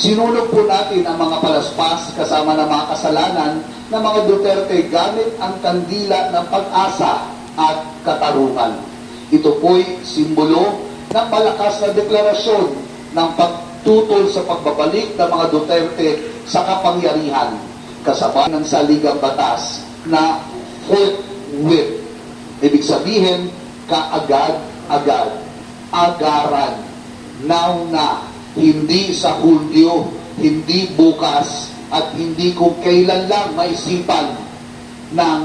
Sinulog po natin ang mga palaspas kasama ng mga kasalanan ng mga Duterte gamit ang kandila ng pag-asa at katarungan. Ito po'y simbolo ng malakas na deklarasyon ng pagtutol sa pagbabalik ng mga Duterte sa kapangyarihan kasabay ng saligang batas na forthwith. Ibig sabihin, kaagad-agad, agaran, now na, hindi sa Hulyo, hindi bukas, at hindi kung kailan lang maisipan ng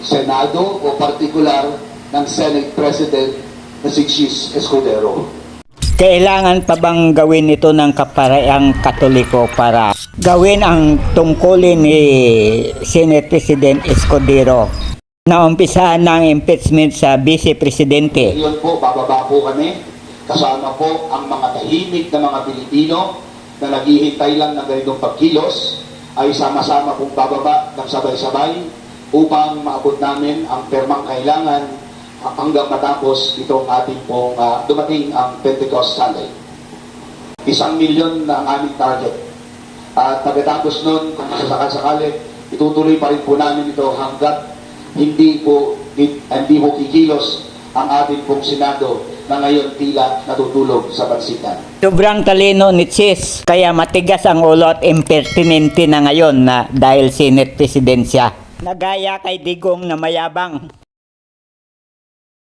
Senado o partikular ng Senate President na si Chis Escudero. Kailangan pa bang gawin ito ng kaparehang katoliko para gawin ang tungkulin ni Senate President Escudero na umpisahan ng impeachment sa Vice Presidente? Ngayon po, bababa po kami. Kasama po ang mga tahimik na mga Pilipino na naghihintay lang ng ganitong pagkilos ay sama-sama pong bababa ng sabay-sabay upang maabot namin ang permang kailangan hanggang matapos itong ating pong ah, dumating ang Pentecost Sunday. Isang milyon na ang aming target. At pagkatapos nun, kung sasakal-sakali, itutuloy pa rin po namin ito hanggat hindi po hindi po kikilos ang ating pong Senado na ngayon tila natutulog sa bansitan. Sobrang talino ni Chis, kaya matigas ang ulo at impertinente na ngayon na dahil Senate President siya. Nagaya kay Digong na mayabang.